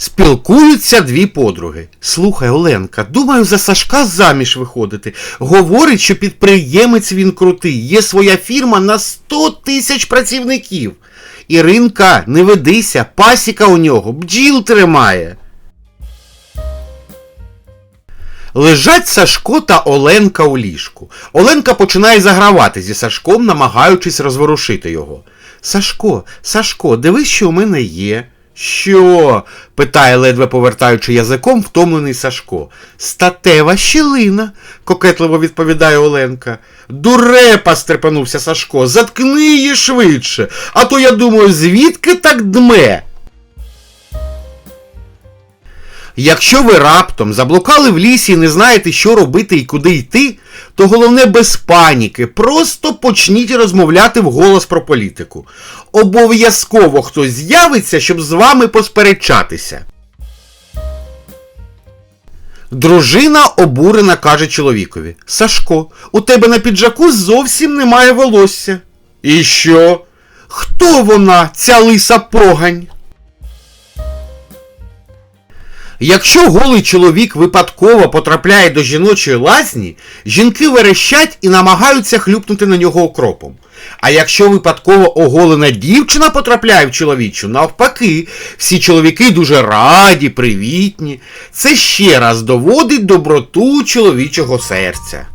Спілкуються дві подруги. Слухай, Оленка, думаю, за Сашка заміж виходити. Говорить, що підприємець він крутий, є своя фірма на 100 тисяч працівників. Іринка, не ведися, пасіка у нього, бджіл тримає. Лежать Сашко та Оленка у ліжку. Оленка починає загравати зі Сашком, намагаючись розворушити його. Сашко, Сашко, дивись, що у мене є. Що? питає, ледве повертаючи язиком, втомлений Сашко. Статева щілина, кокетливо відповідає Оленка. Дурепа, стрепенувся Сашко, заткни її швидше, а то я думаю, звідки так дме? Якщо ви раптом заблукали в лісі і не знаєте, що робити і куди йти, то головне без паніки, просто почніть розмовляти вголос про політику. Обов'язково хтось з'явиться, щоб з вами посперечатися. Дружина обурена каже чоловікові: Сашко, у тебе на піджаку зовсім немає волосся. І що? Хто вона, ця лиса погань? Якщо голий чоловік випадково потрапляє до жіночої лазні, жінки верещать і намагаються хлюпнути на нього окропом. А якщо випадково оголена дівчина потрапляє в чоловічу, навпаки, всі чоловіки дуже раді, привітні. Це ще раз доводить доброту чоловічого серця.